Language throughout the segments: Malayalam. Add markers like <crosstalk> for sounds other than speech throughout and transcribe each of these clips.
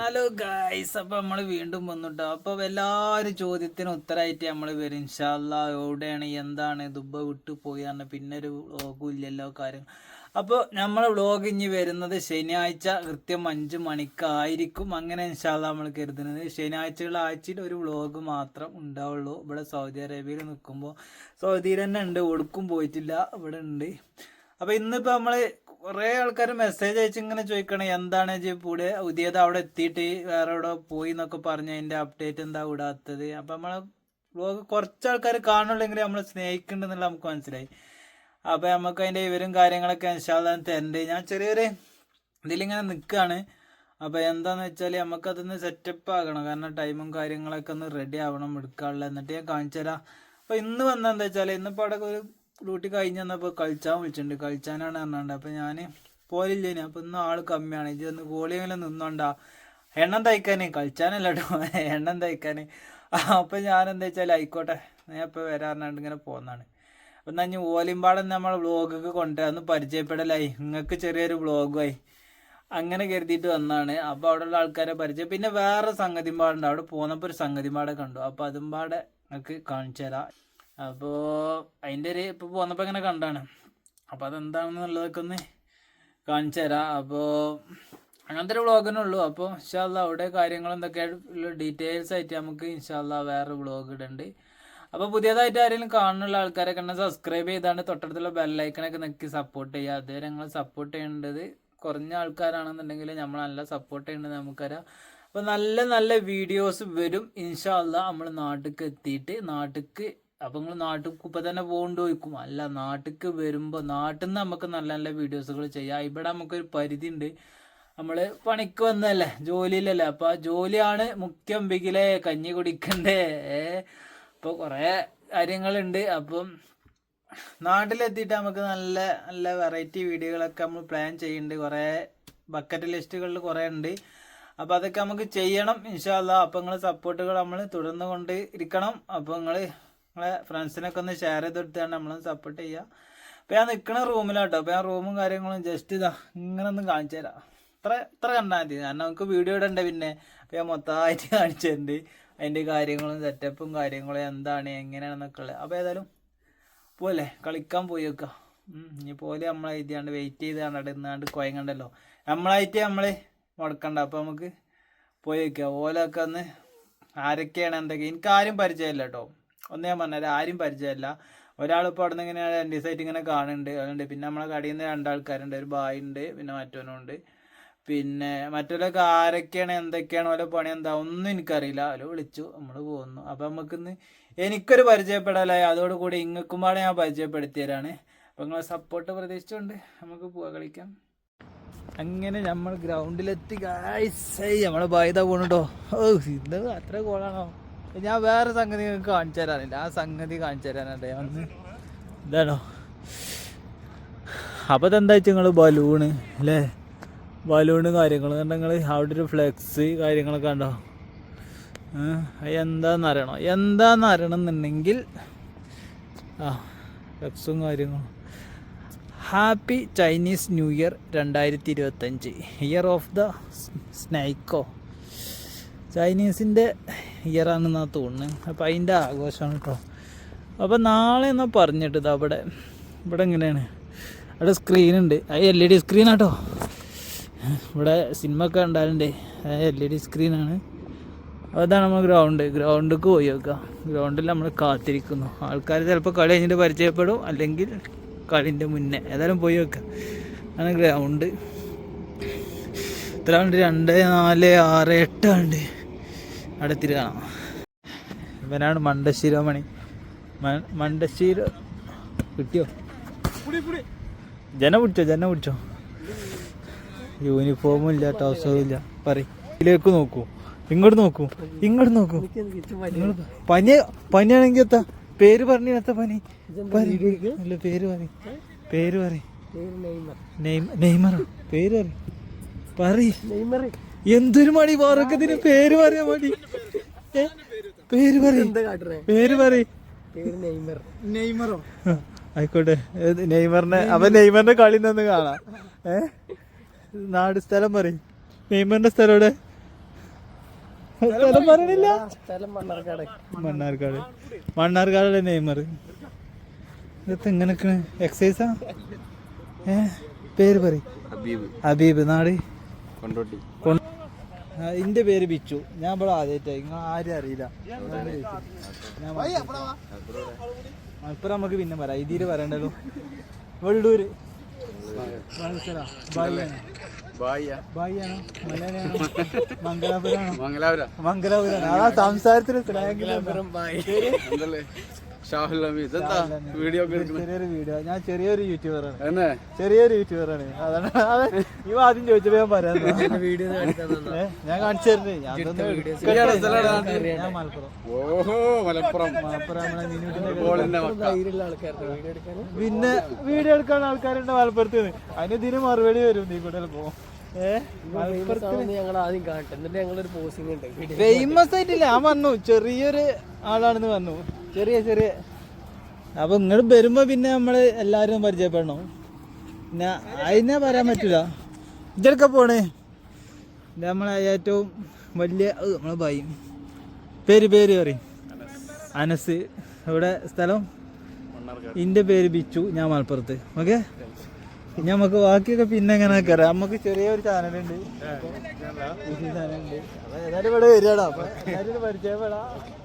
ഹലോ ഗായ്സ് അപ്പൊ നമ്മൾ വീണ്ടും വന്നിട്ടോ. അപ്പൊ എല്ലാവരും ചോദ്യത്തിന് ഉത്തരമായിട്ട് നമ്മൾ വരും. ഇൻഷാല്ല എവിടെയാണ് എന്താണ് ദുബ വിട്ടു പോയി പറഞ്ഞ പിന്നെ ഒരു വ്ളോഗും ഇല്ലല്ലോ കാര്യം. അപ്പോൾ നമ്മൾ വ്ളോഗ് ഇനി വരുന്നത് ശനിയാഴ്ച കൃത്യം അഞ്ച് മണിക്കായിരിക്കും. അങ്ങനെ ഇൻഷാല്ല നമ്മൾ കരുതുന്നത്. ശനിയാഴ്ചകൾ ആഴ്ചയിൽ ഒരു വ്ളോഗ് മാത്രം ഉണ്ടാവുള്ളൂ. ഇവിടെ സൗദി അറേബ്യയിൽ നിൽക്കുമ്പോൾ സൗദിയിൽ തന്നെ ഉണ്ട്. ഒടുക്കും പോയിട്ടില്ല. ഇവിടെ ഉണ്ട്. അപ്പൊ ഇന്നിപ്പോ നമ്മൾ കുറെ ആൾക്കാർ മെസ്സേജ് അയച്ച് ഇങ്ങനെ ചോദിക്കണേ എന്താണ് പൂടെ? പുതിയത് അവിടെ എത്തിയിട്ട് വേറെ എവിടെ പോയി എന്നൊക്കെ പറഞ്ഞ് അതിന്റെ അപ്ഡേറ്റ് എന്താ വിടാത്തത്? അപ്പൊ നമ്മളെ വ്ലോഗ് കുറച്ച് ആൾക്കാർ കാണുള്ളെങ്കിൽ നമ്മൾ സ്നേഹിക്കുന്നുണ്ടെന്നുള്ള നമുക്ക് മനസ്സിലായി. അപ്പൊ നമുക്ക് അതിന്റെ വിവരം കാര്യങ്ങളൊക്കെ ഇൻഷാല്ലാ തരണ്ട്. ഞാൻ ചെറിയൊരു ഇതിലിങ്ങനെ നിൽക്കുകയാണ് അപ്പൊ എന്താന്ന് വെച്ചാൽ നമുക്ക് അതൊന്ന് സെറ്റപ്പ് ആകണം. കാരണം ടൈമും കാര്യങ്ങളൊക്കെ ഒന്ന് റെഡി ആവണം എടുക്കാനുള്ള. എന്നിട്ട് ഞാൻ കാണിച്ചു തരാം അപ്പൊ ഇന്ന് വന്ന എന്താ വെച്ചാൽ ഇന്നിപ്പോ അവിടെ ഒരു ഡ്യൂട്ടി കഴിഞ്ഞ് വന്നപ്പോൾ കളിച്ചാൻ വിളിച്ചിട്ടുണ്ട്. കളിച്ചാനാണ് പറഞ്ഞാണ്ട് അപ്പം ഞാൻ പോലില്ലേന്. അപ്പോൾ ഇന്ന് ആൾ കമ്മിയാണ്. ഇത് ഒന്ന് ഗോളിയെങ്കിലും നിന്നോണ്ടാ. എണ്ണം തയ്ക്കാൻ കളിച്ചാനല്ല കേട്ടോ എണ്ണം തയ്ക്കാൻ അപ്പം ഞാൻ എന്താ വെച്ചാൽ ആയിക്കോട്ടെ. ഞാൻ ഇപ്പോൾ വരാറുണ്ട് ഇങ്ങനെ പോകുന്നതാണ് അപ്പം ഞാൻ ഓലിമ്പാടം നമ്മൾ വ്ളോഗൊക്കെ കൊണ്ടുവന്ന് പരിചയപ്പെടലായി. നിങ്ങൾക്ക് ചെറിയൊരു വ്ളോഗുമായി അങ്ങനെ കരുതിയിട്ട് വന്നാണ്. അപ്പോൾ അവിടെയുള്ള ആൾക്കാരെ പരിചയം. പിന്നെ വേറെ സംഗതിമ്പാടുണ്ട്. അവിടെ പോന്നപ്പോൾ ഒരു സംഗതിമ്പാടെ പാടെ കണ്ടു. അപ്പോൾ അതും പാടെ നിങ്ങൾക്ക് കാണിച്ചു തരാം അപ്പോൾ അതിന്റെ ഒരു ഇപ്പോൾ വന്നപ്പോൾ ഇങ്ങനെ കണ്ടാണ്. അപ്പോൾ അതെന്താണെന്നുള്ളതൊക്കെ ഒന്ന് കാണിച്ചു തരാം. അപ്പോൾ അങ്ങനത്തെ ഒരു വ്ളോഗിനെ ഉള്ളൂ. അപ്പോൾ ഇൻഷാല്ല അവിടെ കാര്യങ്ങൾ എന്തൊക്കെ ഡീറ്റെയിൽസ് ആയിട്ട് നമുക്ക് ഇൻഷാല്ല വേറെ വ്ളോഗ് ഇടുന്നുണ്ട് അപ്പോൾ പുതിയതായിട്ട് ആരെങ്കിലും കാണുന്നുള്ള ആൾക്കാരൊക്കെ ഉണ്ടെങ്കിൽ സബ്സ്ക്രൈബ് ചെയ്താണ്ട് തൊട്ടടുത്തുള്ള ബെല്ലൈക്കണൊക്കെ നിൽക്കി സപ്പോർട്ട് ചെയ്യുക അതേ ഞങ്ങൾ സപ്പോർട്ട് ചെയ്യേണ്ടത് കുറഞ്ഞ ആൾക്കാരാണെന്നുണ്ടെങ്കിൽ നമ്മൾ നല്ല സപ്പോർട്ട് ചെയ്യേണ്ടത് നമുക്കറിയാം അപ്പോൾ നല്ല നല്ല വീഡിയോസ് വരും. ഇൻഷാല്ല നമ്മൾ നാട്ടിലേക്ക് എത്തിയിട്ട് നാട്ടിലേക്ക് അപ്പോൾ നിങ്ങൾ നാട്ടിൽ തന്നെ പോകേണ്ടി ചോദിക്കും അല്ല നാട്ടിലേക്ക് വരുമ്പോൾ നാട്ടിൽ നിന്ന് നമുക്ക് നല്ല നല്ല വീഡിയോസുകൾ ചെയ്യാം. ഇവിടെ നമുക്കൊരു പരിധി ഉണ്ട് നമ്മൾ പണിക്ക് വന്നതല്ലേ ജോലിയിലല്ലേ. അപ്പോൾ ആ ജോലിയാണ് മുഖ്യം ബിഗിലെ കഞ്ഞി കുടിക്കണ്ടേ. അപ്പോൾ കുറേ കാര്യങ്ങളുണ്ട്. അപ്പം നാട്ടിലെത്തിയിട്ട് നമുക്ക് നല്ല നല്ല വെറൈറ്റി വീഡിയോകളൊക്കെ നമ്മൾ പ്ലാൻ ചെയ്യുന്നുണ്ട് കുറേ ബക്കറ്റ് ലിസ്റ്റുകളിൽ കുറേ ഉണ്ട് അപ്പോൾ അതൊക്കെ നമുക്ക് ചെയ്യണം ഇൻഷാല്ല അപ്പോൾ നിങ്ങൾ സപ്പോർട്ടുകൾ നമ്മൾ തുടർന്നുകൊണ്ട് ഇരിക്കണം. അപ്പോൾ നിങ്ങൾ നിങ്ങളെ ഫ്രണ്ട്സിനൊക്കെ ഒന്ന് ഷെയർ ചെയ്ത് നമ്മളൊന്ന് സപ്പോർട്ട് ചെയ്യുക അപ്പോൾ ഞാൻ നിൽക്കണ റൂമിലാട്ടോ അപ്പോൾ ഞാൻ റൂമും കാര്യങ്ങളും ജസ്റ്റ് ഇതാ ഇങ്ങനെ ഒന്ന് കാണിച്ചു തരാം. ഇത്ര ഇത്ര കണ്ടാൽ മതി. കാരണം നമുക്ക് വീഡിയോ ഇടണ്ടേ പിന്നെ? അപ്പോൾ ഞാൻ മൊത്തമായിട്ട് <laughs> കാണിച്ചു തരുന്നുണ്ട് അതിന്റെ കാര്യങ്ങളും സെറ്റപ്പും കാര്യങ്ങളും എന്താണ് എങ്ങനെയാണെന്നൊക്കെ ഉള്ളത്. അപ്പോൾ ഏതായാലും പോലെ കളിക്കാൻ പോയി വെക്കുക ഇനി പോലെ നമ്മൾ എഴുതിയാണ്ട് വെയിറ്റ് ചെയ്ത് കണ്ടിട്ട് ഇന്നാണ്ട് കുഴങ്ങണ്ടല്ലോ നമ്മളായിട്ട് നമ്മൾ മുടക്കണ്ട. അപ്പോൾ നമുക്ക് പോയി വെക്കുക ഓലൊക്കെ ഒന്ന് ആരൊക്കെയാണ് എന്തൊക്കെ? എനിക്ക് ആരും പരിചയമില്ല കേട്ടോ ഒന്ന് ഞാൻ പറഞ്ഞത് ആരും പരിചയമല്ല. ഒരാളിപ്പോൾ അവിടെ നിന്ന് ഇങ്ങനെ രണ്ട് സൈറ്റ് ഇങ്ങനെ കാണുന്നുണ്ട് അതുകൊണ്ട് പിന്നെ നമ്മളെ കടയിൽ നിന്ന് രണ്ടാൾക്കാരുണ്ട് ഒരു ബായ് ഉണ്ട് പിന്നെ മറ്റവനുണ്ട് പിന്നെ മറ്റൊരൊക്കെ ആരൊക്കെയാണ് എന്തൊക്കെയാണ് ഓരോ പണി എന്താ ഒന്നും എനിക്കറിയില്ല. അതിൽ വിളിച്ചു നമ്മൾ പോകുന്നു അപ്പം നമുക്കിന്ന് എനിക്കൊരു പരിചയപ്പെടലായി. അതോടുകൂടി ഇങ്ങക്കും പാടെ ഞാൻ പരിചയപ്പെടുത്തിയതാണ് അപ്പം നിങ്ങളെ സപ്പോർട്ട് പ്രതീക്ഷിച്ചുകൊണ്ട് നമുക്ക് പോവാ കളിക്കാം. അങ്ങനെ നമ്മൾ ഗ്രൗണ്ടിലെത്തി ഗായ്സ് നമ്മളെ ബായിത പോണുണ്ടോ ഓ ഇത് അത്ര കോളാണോ ഞാൻ വേറെ സംഗതി നിങ്ങൾക്ക് കാണിച്ചു തരാനില്ല. ആ സംഗതി കാണിച്ചു തരാനുണ്ട് ഒന്ന് ഇതാണോ? അപ്പോൾ ഇതെന്താ വെച്ചാൽ നിങ്ങൾ ബലൂണ് അല്ലേ ബലൂണ് കാര്യങ്ങൾ നിങ്ങൾ അവിടെ ഒരു ഫ്ലെക്സ് കാര്യങ്ങളൊക്കെ ഉണ്ടോ എന്താന്ന് അറിയണോ? എന്താന്ന് അറിയണം എന്നുണ്ടെങ്കിൽ ആ ഫ്ലെക്സും കാര്യങ്ങളും. ഹാപ്പി ചൈനീസ് ന്യൂ ഇയർ രണ്ടായിരത്തി ഇരുപത്തഞ്ച് ഇയർ ഓഫ് ദ സ്നൈക്കോ ചൈനീസിന്റെ ഇയർ ആണെന്നാ തോന്നുന്നത്. അപ്പോൾ അതിന്റെ ആഘോഷമാണ് കേട്ടോ അപ്പോൾ നാളെ എന്നാ പറഞ്ഞിട്ട് ഇതാ അവിടെ ഇവിടെ എങ്ങനെയാണ്? അവിടെ സ്ക്രീൻ ഉണ്ട്. അത് എൽ ഇ ഡി സ്ക്രീനാട്ടോ ഇവിടെ സിനിമ ഒക്കെ ഉണ്ടാകലുണ്ട് എൽ ഇ ഡി സ്ക്രീനാണ് അതാണ് നമ്മൾ ഗ്രൗണ്ട് ഗ്രൗണ്ടിലേക്ക് പോയി നോക്കുക ഗ്രൗണ്ടിൽ നമ്മൾ കാത്തിരിക്കുന്നു. ആൾക്കാർ ചിലപ്പോൾ കളി കഴിഞ്ഞിട്ട് പരിചയപ്പെടും. അല്ലെങ്കിൽ കളിന്റെ മുന്നേ. ഏതായാലും പോയി വെക്കുക ആണ് ഗ്രൗണ്ട് ഇത്ര ഉണ്ട് രണ്ട് നാല് ആറ് എട്ട് ഉണ്ട് അവിടെ തിരി കാണാം. ഇവനാണ് മണ്ടശിരോമണി മണ്ടശീര കിട്ടിയോ? ജന പിടിച്ചോ ജന പിടിച്ചോ? യൂണിഫോമും ഇല്ല ടൗസറും ഇല്ല. പറയും. ഇതിലേക്ക് നോക്കൂ. ഇങ്ങോട്ട് നോക്കൂ. ഇങ്ങോട്ട് നോക്കൂ. പനി പനിയാണെങ്കിൽ എത്താ? പേര് പറഞ്ഞു എത്താ പനി. അല്ല പേര് പറ പേര് പറ നെയ്മറോ? പേര് പറ പറ എന്തൊരു മണി പാറക്കത്തിന് പേര് പറയാ മടി? പേര് പറയും. പേര് പറയും. നെയ്മറോ? ആയിക്കോട്ടെ. നെയ്മറിനെ അവൻ നെയ്മറിന്റെ കളി നിന്ന് കാണാം. ഏ? നാട് സ്ഥലം പറയും. നെയ്മറിന്റെ സ്ഥലം എവിടെ? സ്ഥലം പറയണില്ല മണ്ണാർക്കാട്. മണ്ണാർക്കാട്. മണ്ണാർക്കാട് നെയ്മർ? ഇതൊക്കെ എങ്ങനെ എക്സൈസാ ഏ? പേര് പറയും. ഹബീബ് ഹബീബ് നാട്? കൊണ്ടോട്ടി. ഇന്റെ പേര് ബിച്ചു. ഞാൻ ഇവിടെ ആദ്യമായിട്ടായി നിങ്ങൾ ആരും അറിയില്ല. അപ്പുറം ചോദിച്ചു. ഞാൻ മലപ്പുറം. നമുക്ക് പിന്നെ പറയാം. ഇതിൽ പറയണ്ടല്ലോ. വെള്ളൂര് മംഗലാപുരാണ് മംഗലാപുരാണോ മംഗലാപുര. മംഗലാപുരാണ് ആ സംസാരത്തിന് എന്തല്ലേ? ഷാഹുൽ ഹമീദ് എന്താ വീഡിയോ ചെറിയൊരു വീഡിയോ ഞാൻ ചെറിയൊരു യൂട്യൂബറാണ് എന്നെ? ചെറിയൊരു യൂട്യൂബറാണ് അതാണ് അതെ. ഇവ ആദ്യം ചോദിച്ചപ്പോ ഞാൻ പറയാം വീഡിയോ ഞാൻ കാണിച്ചു ഞാൻ മലപ്പുറം. ഓഹോ മലപ്പുറം. പിന്നെ വീഡിയോ എടുക്കാൻ ആൾക്കാരുണ്ട് മലപ്പുറത്ത് നിന്ന്. അതിന് ഇതിന് മറുപടി വരും. നീ കൂടെ പോ. ഏ? ഞങ്ങൾ ആദ്യം കാണട്ടെ എന്നിട്ട് ഞങ്ങളൊരു പോസിംഗ് ഉണ്ട്. ഫേമസ് ആയിട്ടില്ല. ഞാൻ പറഞ്ഞു ചെറിയൊരു ആളാണെന്ന് പറഞ്ഞു ചെറിയ ചെറിയ. അപ്പൊ ഇങ്ങോട്ട് വരുമ്പോ പിന്നെ നമ്മൾ എല്ലാരും പരിചയപ്പെടണം. പിന്നെ അതിനെ പറയാൻ പറ്റൂല. ഇതൊക്കെ പോണേ. നമ്മളെ ഏറ്റവും വലിയ നമ്മളെ ഭായി. പേര് പേര് പറയും. അനസ്. ഇവിടെ സ്ഥലം? ഇന്റെ പേര് ബിച്ചു. ഞാൻ മലപ്പുറത്ത്. ഓക്കെ? നമുക്ക് ബാക്കിയൊക്കെ പിന്നെ എങ്ങനെ കയറാം നമുക്ക് ചെറിയൊരു ചാനലുണ്ട്. ചാനലുണ്ട്. ഏതായാലും ഇവിടെ വരികടാ. പരിചയപ്പെടാ.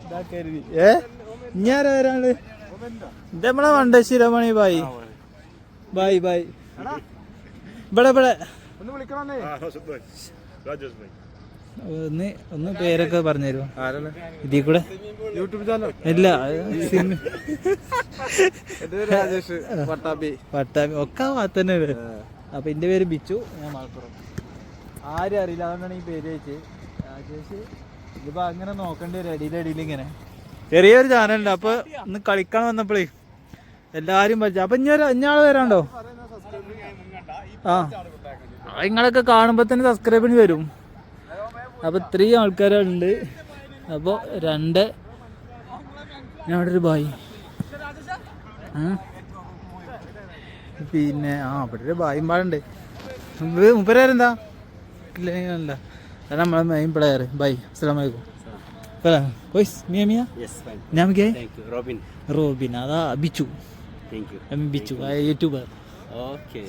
ഇതാക്കരുത് കരുതി. ഏ? വരാണ്ട് ഇത് നമ്മളെ മണ്ടശ്ശിരമണി ബായി ബായ് ബായ് ഇവിടെ ഇവിടെ. ഒന്ന് ഒന്ന് ഒന്ന് പേരൊക്കെ പറഞ്ഞു തരുമോ ഇതിൽ കൂടെ? YouTube channel? ഇല്ല രാജേഷ് പട്ടാമ്പി പട്ടാമ്പി ഒക്കെ തന്നെ അപ്പൊ എന്റെ പേര് ബിച്ചു ഞാൻ മലപ്പുറം. ആരും അറിയില്ല അതുകൊണ്ടാണ് ഈ പേര് വെച്ച് രാജേഷ് ഇതിപ്പോ അങ്ങനെ നോക്കേണ്ടി വരും അടിയിൽ ഇങ്ങനെ. ചെറിയൊരു ചാനലുണ്ട്. അപ്പൊ ഇന്ന് കളിക്കാൻ വന്നപ്പോഴേ എല്ലാരും പറ്റും അപ്പൊ ഇനി ഇഞ്ഞാൾ വരാണ്ടോ? ആ. നിങ്ങളൊക്കെ കാണുമ്പോ തന്നെ സബ്സ്ക്രൈബിന് വരും. അപ്പൊ ഇത്രയും ആൾക്കാരുണ്ട്. അപ്പൊ രണ്ട് അവിടെ ഒരു ബായി പിന്നെ ആ അവിടെ ഒരു ബായും പാടുണ്ട്. മുപ്പരാരെന്താ ഇല്ല നമ്മളെ മെയിൻ പ്ലെയർ ബൈ അസ്സാം കോയ്സ് മിയ മിയ യെസ് ഫൈൻ ഞാൻ കേ താങ്ക് യു റോബിൻ റോബിൻ അതാ Bichu thank you M Bichu ആ യൂട്യൂബർ ഓക്കെ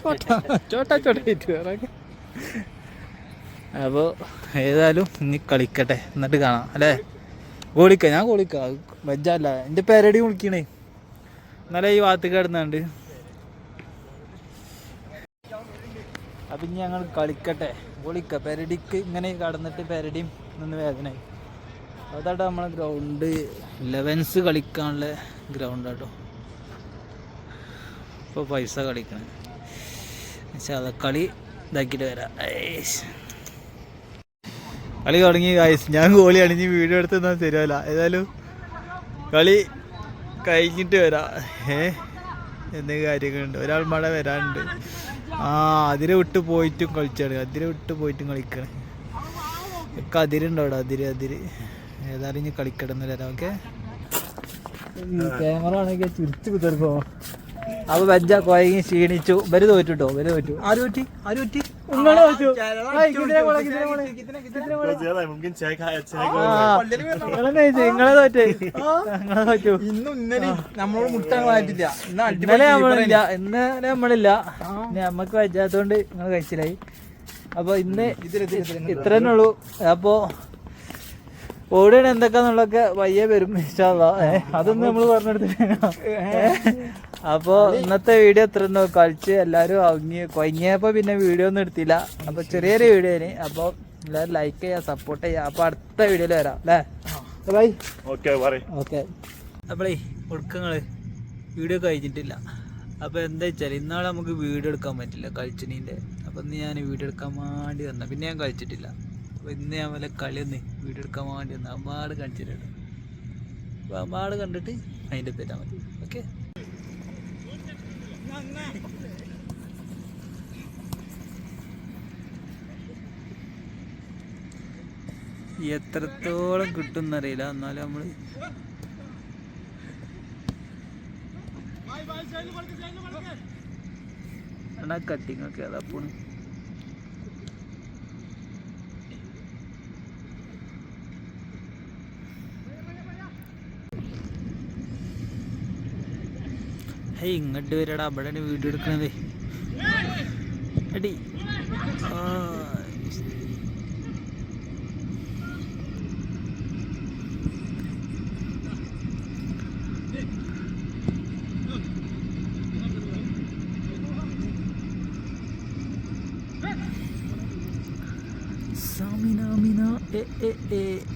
ചോട്ടാ ചോട്ടാ ചോട്ടാ അപ്പോൾ ഏതായാലും ഇനി കളിക്കട്ടെ. എന്നിട്ട് കാണാം അല്ലേ? ഗോളിക്ക ഞാൻ ഗോളിക്ക. വെജല്ല എന്റെ പേരടി വിളിക്കണേ. എന്നാലേ ഈ വാത്ത് കിടന്നുണ്ട്. അപ്പം ഇനി ഞങ്ങൾ കളിക്കട്ടെ. ഗോളിക്ക പേരടിക്ക് ഇങ്ങനെ കടന്നിട്ട് പെരടിയും നിന്ന് വേദനയായി അതാട്ടോ നമ്മളെ ഗ്രൗണ്ട് ലെവൻസ് കളിക്കാനുള്ള ഗ്രൗണ്ട് ആട്ടോ. ഇപ്പോൾ പൈസ കളിക്കണം. അത് കളി ഇതാക്കിയിട്ട് വരാം. കളി തുടങ്ങി ഗായ്സ് ഞാൻ ഗോളി അണിഞ്ഞ് വീഡിയോ എടുത്ത് തന്നാൽ ശരിയല്ല ഏതായാലും കളി കഴിഞ്ഞിട്ട് വരാം. ഏ? എന്തേ കാര്യങ്ങളുണ്ട്? ഒരാൾ മഴ വരാനുണ്ട്. ആ അതിരെ വിട്ട് പോയിട്ടും കളിച്ചാണ്. അതിരെ വിട്ട് പോയിട്ടും കളിക്കണം. ഒക്കെ അതിരുണ്ടോ അവിടെ അതിര് അതിര്. ഏതായാലും ഇനി കളിക്കടന്ന് തരാം ഓക്കെ? ക്യാമറ ആണെങ്കിൽ ചുരുത്തി കുത്തിർക്കോ അപ്പൊ വെജ കൊയങ്ങി ക്ഷീണിച്ചു. ഇവർ തോറ്റുട്ടോ? ഇവർ തോറ്റു. ആര് പറ്റി ആര് പറ്റി നിങ്ങൾ തോറ്റു? നിങ്ങളെ തോറ്റേ? നിങ്ങളെ തോറ്റു. ഇന്നും ഇന്നലെ നമ്മളോട് മുട്ടാൻ മാറ്റില്ല ഇന്നലെ നമ്മളില്ല ഇന്നലെ നമ്മളില്ല നമ്മക്ക് വെച്ചാത്തോണ്ട് നിങ്ങൾ കഴിച്ചില്ലായി. അപ്പൊ ഇന്ന് ഇത്ര തന്നെ ഉള്ളൂ അപ്പോൾ ഓടിയാണ് എന്തൊക്കെയാന്നുള്ളതൊക്കെ വയ്യ വരും ഇഷ്ടമല്ല അതൊന്നും നമ്മൾ പറഞ്ഞെടുത്തില്ല അപ്പോൾ ഇന്നത്തെ വീഡിയോ ഇത്ര കളിച്ച് എല്ലാരും അവങ്ങി കൊയങ്ങിയപ്പോൾ പിന്നെ വീഡിയോ ഒന്നും എടുത്തില്ല. അപ്പൊ ചെറിയൊരു വീഡിയോ ഇനി അപ്പൊ എല്ലാവരും ലൈക്ക് ചെയ്യാ സപ്പോർട്ട് ചെയ്യാ. അപ്പോൾ അടുത്ത വീഡിയോയിൽ വരാം അല്ലേ? ബൈ ഓക്കെ അപ്പോളേ ഒടുക്കങ്ങൾ വീഡിയോ കഴിഞ്ഞിട്ടില്ല. അപ്പോൾ എന്താ വെച്ചാൽ ഇന്നാളെ നമുക്ക് വീഡിയോ എടുക്കാൻ പറ്റില്ല കളിച്ചിനീന്റെ അപ്പോൾ ഇന്ന് ഞാൻ വീഡിയോ എടുക്കാൻ വേണ്ടി വന്ന. പിന്നെ ഞാൻ കളിച്ചിട്ടില്ല. അപ്പോൾ ഇന്ന് ഞാൻ വല്ല കളി ഒന്ന് വീഡിയോ എടുക്കാൻ വേണ്ടി വന്ന അമ്മാട് കളിച്ചിട്ടുണ്ട് അപ്പോൾ അമ്മാട് കണ്ടിട്ട് അതിന്റെ തരാൻ മതി ഓക്കെ? എത്രത്തോളം കിട്ടും എന്നറിയില്ല എന്നാലും നമ്മൾ എടാ കട്ടിങ് ഒക്കെ അതാ പോണ്. ഹേയ് ഇങ്ങോട്ട് വരടാ. അവിടെയാണ് വീഡിയോ എടുക്കണത്. എടി.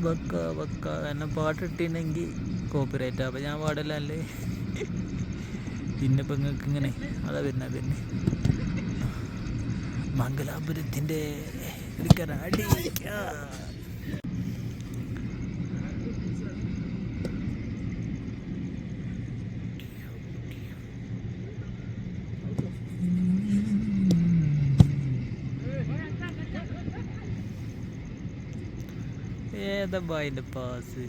വക്ക വക്ക. എന്നെ പാട്ടിട്ടുണ്ടെങ്കിൽ കോപ്പിറൈറ്റ് അപ്പം ഞാൻ പാടില്ല അല്ലേ? പിന്നെ ഇപ്പം നിങ്ങൾക്ക് ഇങ്ങനെ അതാ വരുന്ന പിന്നെ മംഗലാപുരത്തിന്റെ. ഏതാ ബായിന്റെ പാസ്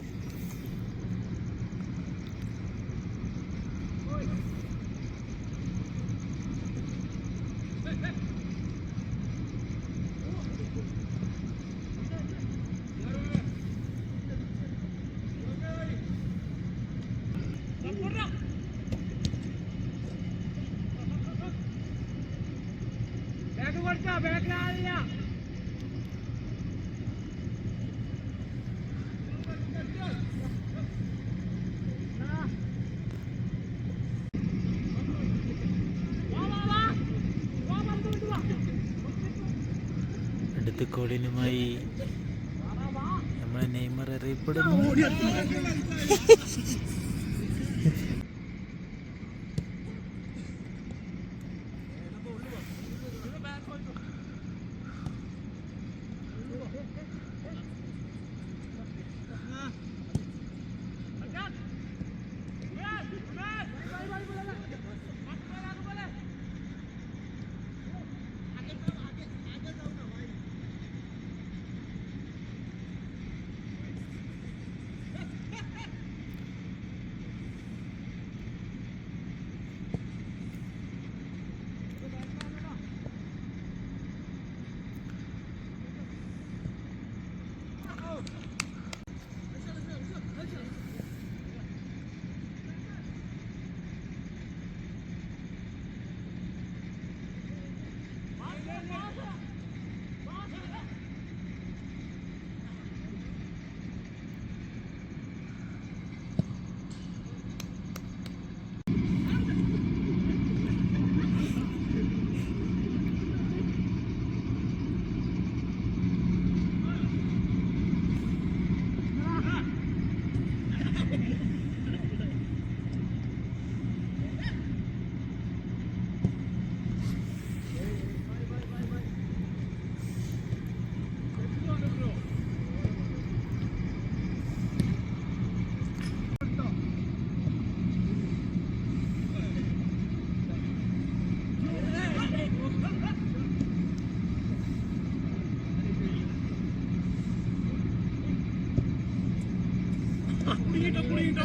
അടുത്ത കോളിനുമായി നമ്മളെ നെയ്മർ അറിയപ്പെടുന്നു. <laughs> കുടിയിട്ട് കുടിയിട്ട്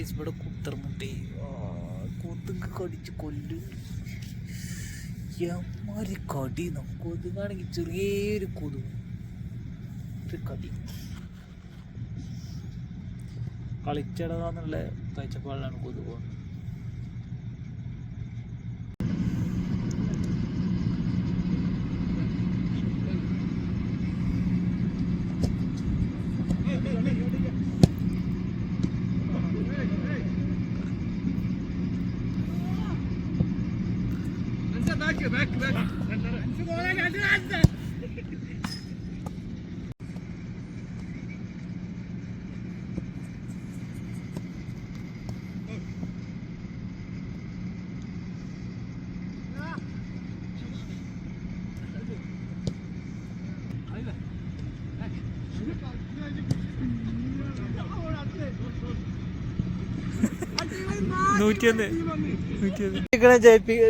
ഗായ്സ് ഇവിടെ കുത്തർമുട്ടി കൊതുക് കടിച്ച് കൊല്ലു. എമ്മാരി കടി. കൊതുകാണെങ്കിൽ ചെറിയൊരു കൊതുക്. ഒരു കടി. കളിച്ചടന്നുള്ള കാഴ്ചപ്പാടിലാണ് കൊതുക് വന്നത്. നൂറ്റിയൊന്ന്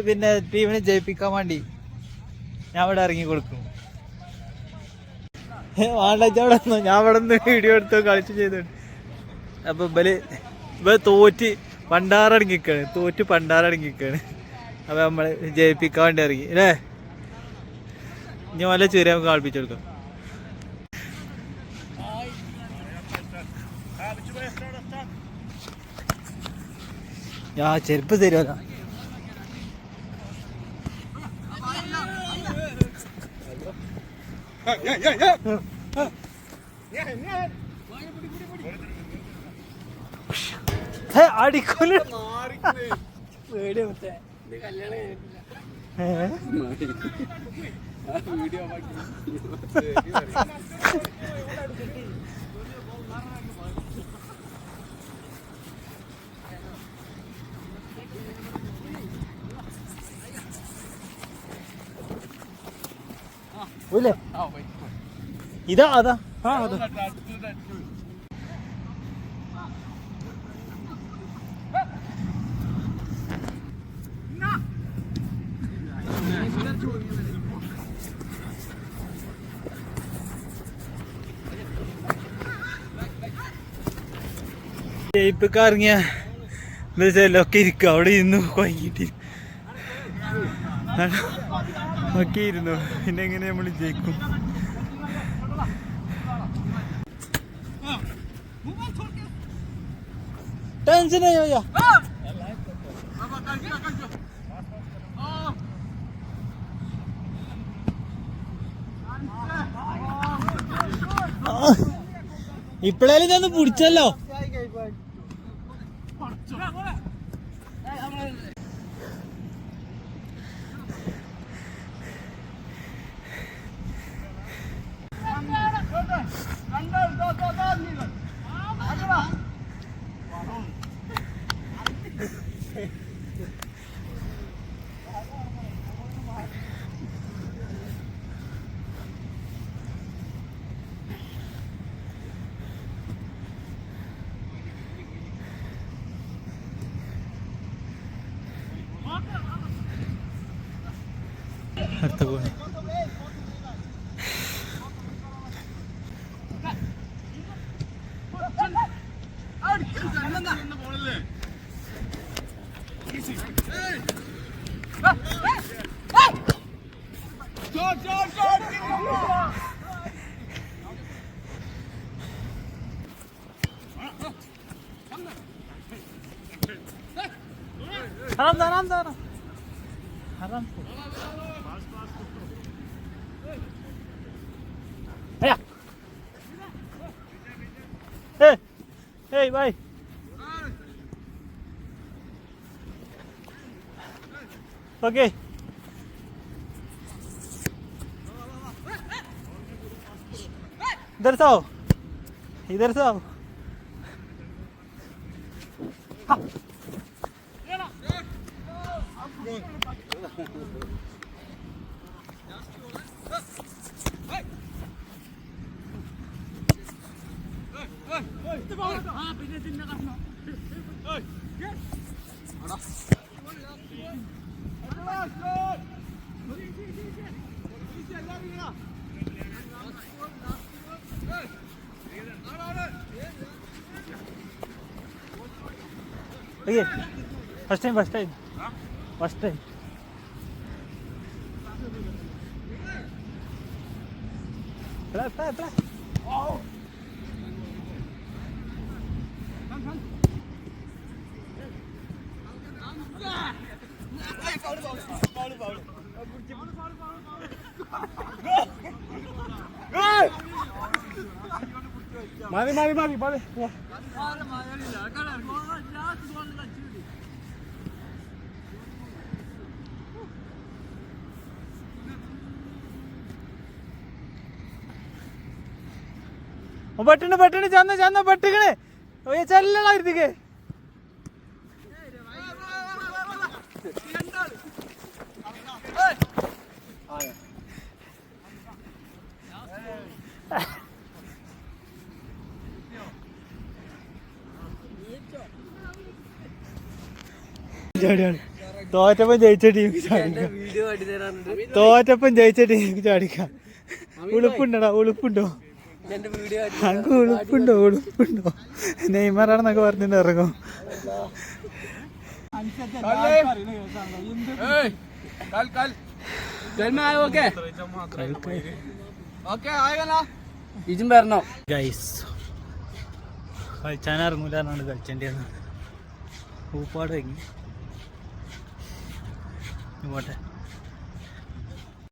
പിന്നെ ടീമിനെ ജയിപ്പിക്കാൻ വേണ്ടി ഞാൻ ഇവിടെ ഇറങ്ങി കൊടുക്കും. വാണ്ടവിടെ ഞാൻ ഇവിടെ നിന്ന് വീഡിയോ എടുത്ത് കളിച്ച് ചെയ്തിട്ട് അപ്പൊ ഇവൽ ഇവ തോറ്റ് പണ്ടാറടങ്ങിക്കാണ് തോറ്റ് പണ്ടാറടങ്ങിക്കാണ് അപ്പൊ നമ്മൾ ജയിപ്പിക്കാൻ വേണ്ടി ഇറങ്ങി അല്ലേ? ഇനി വല്ല ചെറിയ കാണിപ്പിച്ചു കൊടുക്കാം. ഞാൻ ചെരുപ്പ് തരുമല്ലോ. അടിക്കൊല്ല വീഡിയോ ഇല്ലേ ഇതാ അതാ. ആ അതാ. ജയിപ്പൊക്കെ ഇറങ്ങിയ എന്താ വെച്ചാൽ ഒക്കെ ഇരിക്കും. അവിടെ ഇരുന്ന് കൊയ്യിട്ട് ഒക്കെ ഇരുന്നു പിന്നെ എങ്ങനെ നമ്മൾ ജയിക്കും? ടെൻഷൻ ഇപ്പഴേലും ഞാൻ പിടിച്ചല്ലോ. Haram da haram da haram haram Aya. Hey. ഏയ് ബൈ ओके इधर से आओ इधर से आओ okay Oye, first time, first time. ¿Ah? First time. Espera, espera, espera. Button button ചെന്ന് ചെന്ന് പെട്ടുകണ് ചെല്ലടാ തോറ്റപ്പം ജയിച്ച ടീം തോറ്റപ്പം ജയിച്ച ടീം ചാടിക്കാം. ഉളുപ്പുണ്ടടാ ഉളുപ്പുണ്ടോ? അങ്ങ് ഉളുപ്പുണ്ടോ ഉളുപ്പുണ്ടോ? നെയ്മറാണെന്നൊക്കെ പറഞ്ഞിട്ട് ഇറങ്ങും. ഇജും വരണോ ഗൈസ് കളിച്ചാൻ ഇറങ്ങൂല എന്നാണ് കളിച്ചേണ്ടിയാണ് പൂപ്പാട് കഴിഞ്ഞു. പോട്ടെ.